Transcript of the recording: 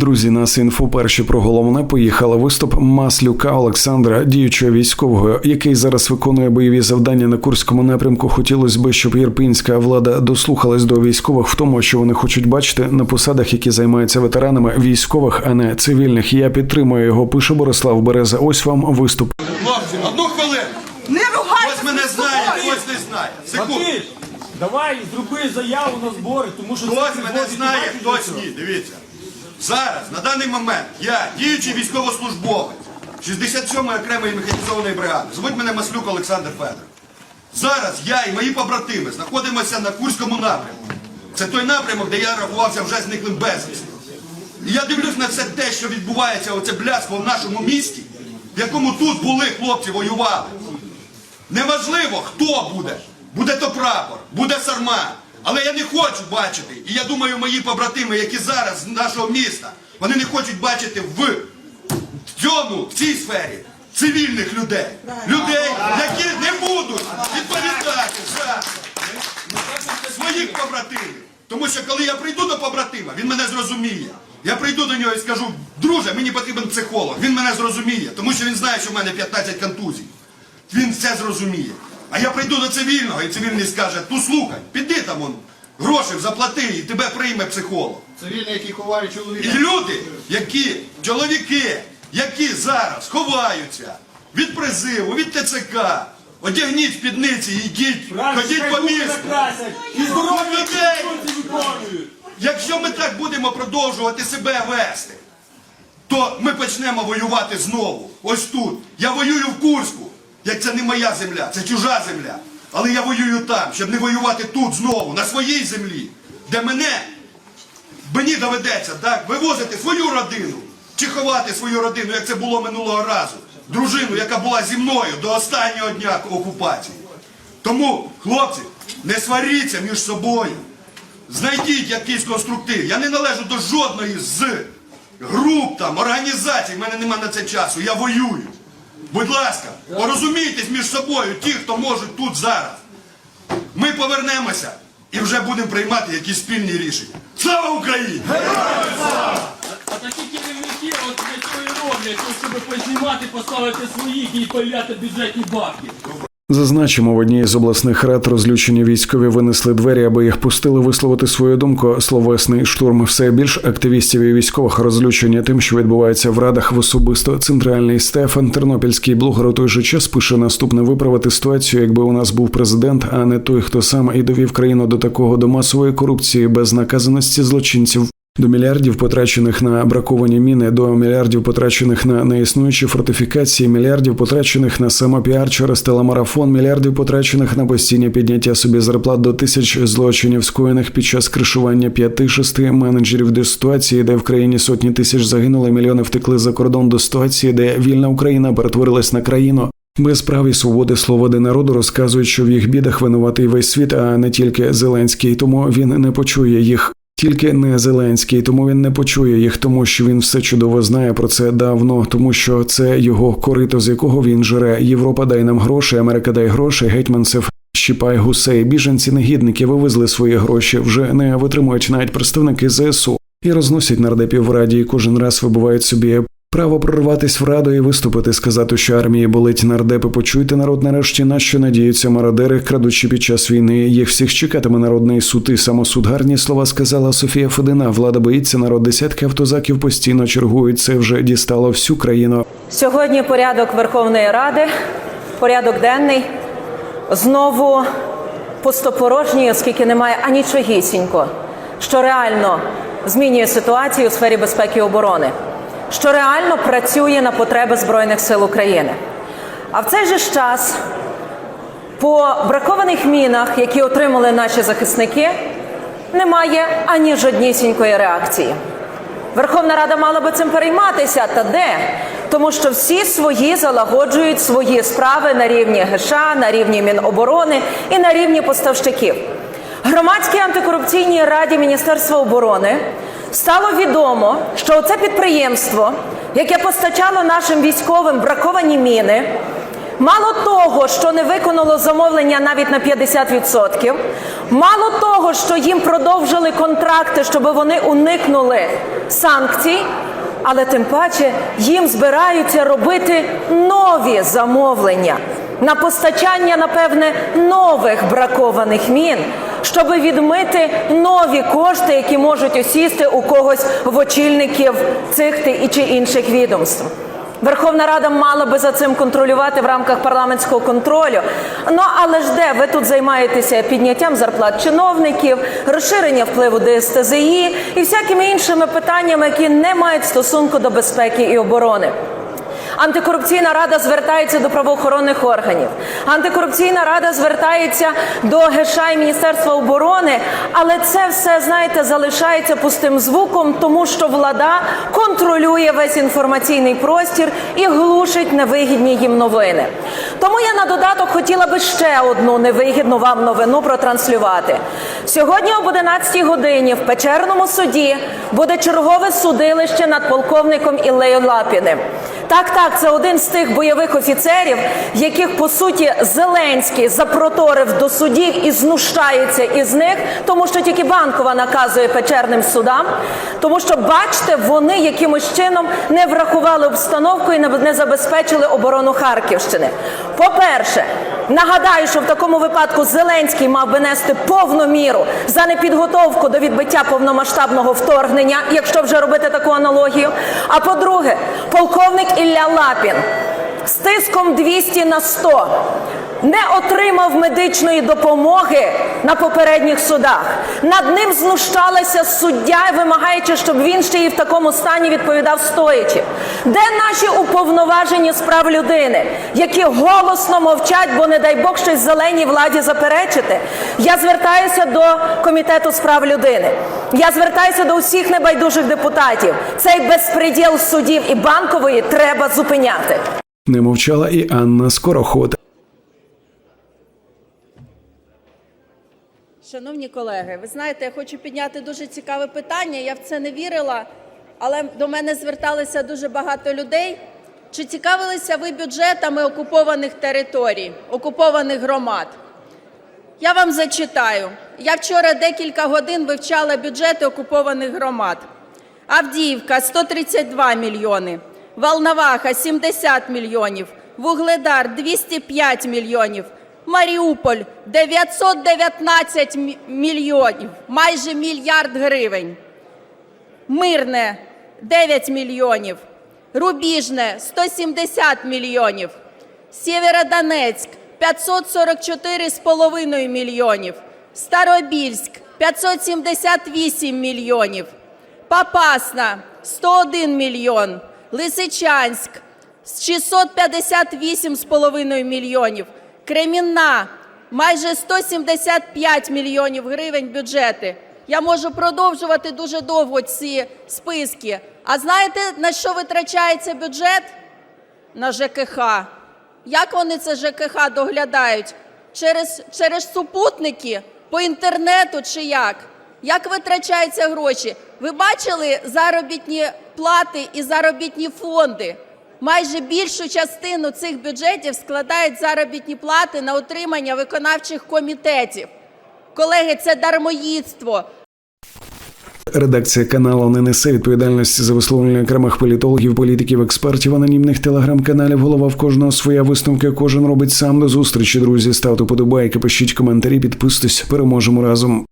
Друзі, нас інфо перші про головне поїхали виступ Маслюка Олександра, діючого військового, який зараз виконує бойові завдання на курському напрямку. Хотілося б, щоб єрпінська влада дослухалась до військових в тому, що вони хочуть бачити на посадах, які займаються ветеранами військових, а не цивільних. Я підтримую його. Пише Борислав Береза. Ось вам виступ. Хлопці, одну хвилину. Не ругайтеся Хтось мене знає, хтось не знає. Секунду. Давай зроби заяву на збори, тому що Хтось мене знає, хтось ні. Дивіться. Зараз, на даний момент, я діючий військовослужбовець 67-ї окремої механізованої бригади. Звуть мене Маслюк Олександр Федорович. Зараз я і мої побратими знаходимося на Курському напрямку. Це той напрямок, де я рахувався вже зниклим безвісти. І я дивлюсь на все те, що відбувається, оце бляство в нашому місті, в якому тут були хлопці, воювали. Неважливо, хто буде. Буде то прапор, буде сарма. Але я не хочу бачити, і я думаю, мої побратими, які зараз з нашого міста, вони не хочуть бачити в цьому, в цій сфері цивільних людей. Людей, які не будуть відповідати за своїх побратимів. Тому що коли я прийду до побратима, він мене зрозуміє. Я прийду до нього і скажу, друже, мені потрібен психолог. Він мене зрозуміє, тому що він знає, що в мене 15 контузій. Він все зрозуміє. А я прийду до цивільного, і цивільний скаже, ну слухай, піди там он, гроші заплати, і тебе прийме психолог. Цивільний, який ховає чоловіка. І люди, які, чоловіки, які зараз ховаються від призиву, від ТЦК, одягніть спідниці і йдіть, ходіть по місту. І здоров'я Людей! виконують. Якщо ми так будемо продовжувати себе вести, то ми почнемо воювати знову. Ось тут. Я воюю в Курську. Як це не моя земля, це чужа земля. Але я воюю там, щоб не воювати тут знову, на своїй землі, де мене, мені доведеться так, вивозити свою родину, чи ховати свою родину, як це було минулого разу. Дружину, яка була зі мною до останнього дня окупації. Тому, хлопці, не сваріться між собою. Знайдіть якийсь конструктив. Я не належу до жодної з груп там, організацій. В мене нема на це часу. Я воюю. Будь ласка, порозумійтесь між собою, ті, хто можуть тут зараз. Ми повернемося і вже будемо приймати якісь спільні рішення. Слава Україні! А такі керівники от для цього і роблять, щоб познімати, поставити своїх і паляти бюджетні бабки. Зазначимо, в одній з обласних рад розлючені військові винесли двері, аби їх пустили висловити свою думку. Словесний штурм все більш активістів і військових розлючені тим, що відбувається в радах в особисто центральний Стефан Тернопільський блогер у той же час пише наступне виправити ситуацію, якби у нас був президент, а не той, хто сам і довів країну до такого до масової корупції без наказаності злочинців. До мільярдів потрачених на браковані міни, до мільярдів потрачених на неіснуючі фортифікації, мільярдів потрачених на самопіар через телемарафон, мільярдів потрачених на постійне підняття собі зарплат до тисяч злочинів, скоєних під час кришування п'яти-шести менеджерів до ситуації, де в країні сотні тисяч загинули, мільйони втекли за кордон до ситуації, де вільна Україна перетворилась на країну. Без прав і свободи слова народу розказують, що в їх бідах винуватий весь світ, а не тільки Зеленський, тому він не почує їх. Тільки не Зеленський, тому він не почує їх, тому що він все чудово знає про це давно, тому що це його корито, з якого він жере. Європа дай нам гроші, Америка дай гроші, гетьманцев. Щіпай гусей, біженці негідники вивезли свої гроші, вже не витримують навіть представники ЗСУ і розносять нардепів в раді. І кожен раз вибувають собі право прорватись в раду і виступити, сказати, що армії болить нардепи. Почуйте народ нарешті, на що надіються мародери, крадучи під час війни. Їх всіх чекатиме народний суд і самосуд. Гарні слова сказала Софія Федина. Влада боїться народ. Десятки автозаків постійно чергують. Це вже дістало всю країну. Сьогодні порядок Верховної Ради, порядок денний, знову пустопорожній, оскільки немає анічогісінько, що реально змінює ситуацію у сфері безпеки і оборони, що реально працює на потреби Збройних сил України. А в цей же ж час по бракованих мінах, які отримали наші захисники, немає ані жоднісінької реакції. Верховна Рада мала би цим перейматися, та де? Тому що всі свої залагоджують свої справи на рівні ГШ, на рівні Міноборони і на рівні поставщиків. Громадській антикорупційній раді Міністерства оборони стало відомо, що це підприємство, яке постачало нашим військовим браковані міни, мало того, що не виконало замовлення навіть на 50%, мало того, що їм продовжили контракти, щоб вони уникнули санкцій, але тим паче їм збираються робити нові замовлення на постачання, напевне, нових бракованих мін, щоб відмити нові кошти, які можуть осісти у когось в очільників цих чи інших відомств. Верховна Рада мала би за цим контролювати в рамках парламентського контролю. Ну але ж де ви тут займаєтеся підняттям зарплат чиновників, розширення впливу ДСТЗІ і всякими іншими питаннями, які не мають стосунку до безпеки і оборони. Антикорупційна рада звертається до правоохоронних органів. Антикорупційна рада звертається до ГШ і Міністерства оборони, але це все, знаєте, залишається пустим звуком, тому що влада контролює весь інформаційний простір і глушить невигідні їм новини. Тому я на додаток хотіла би ще одну невигідну вам новину протранслювати. Сьогодні об 11 годині в Печерному суді буде чергове судилище над полковником Іллею Лапіним. Так, так, це один з тих бойових офіцерів, яких по суті Зеленський запроторив до судів і знущається із них, тому що тільки банкова наказує печерним судам. Тому що, бачите, вони якимось чином не врахували обстановку і не- забезпечили оборону Харківщини. По-перше, нагадаю, що в такому випадку Зеленський мав би нести повну міру за непідготовку до відбиття повномасштабного вторгнення, якщо вже робити таку аналогію. А по-друге, полковник Ілля Лапін з тиском 200 на 100 не отримав медичної допомоги на попередніх судах. Над ним знущалася суддя, вимагаючи, щоб він ще і в такому стані відповідав стоячи. Де наші уповноважені з прав людини, які голосно мовчать, бо не дай Бог щось зеленій владі заперечити? Я звертаюся до комітету з прав людини. Я звертаюся до усіх небайдужих депутатів. Цей безпреділ судів і банкової треба зупиняти. Не мовчала і Анна Скороход. Шановні колеги, ви знаєте, я хочу підняти дуже цікаве питання. Я в це не вірила, але до мене зверталися дуже багато людей. Чи цікавилися ви бюджетами окупованих територій, окупованих громад? Я вам зачитаю. Я вчора декілька годин вивчала бюджети окупованих громад. Авдіївка 132 мільйони, Волноваха 70 мільйонів, Вугледар 205 мільйонів, Маріуполь 919 мільйонів, майже мільярд гривень. Мирне 9 мільйонів, Рубіжне 170 мільйонів, Сєвєродонецьк 544,5 мільйонів, Старобільськ 578 мільйонів, Попасна 101 мільйон, Лисичанськ 658,5 мільйонів, Кремінна майже 175 мільйонів гривень бюджети. Я можу продовжувати дуже довго ці списки. А знаєте, на що витрачається бюджет? На ЖКХ. Як вони це ЖКХ доглядають? Через, через супутники, по інтернету чи як? Як витрачаються гроші? Ви бачили заробітні плати і заробітні фонди? Майже більшу частину цих бюджетів складають заробітні плати на утримання виконавчих комітетів. Колеги, це дармоїдство. Редакція каналу не несе відповідальності за висловлення окремих політологів, політиків, експертів, анонімних телеграм-каналів. Голова в кожного своя висновка. Кожен робить сам до зустрічі. Друзі, ставте подобайки, пишіть коментарі, підписуйтесь. Переможемо разом.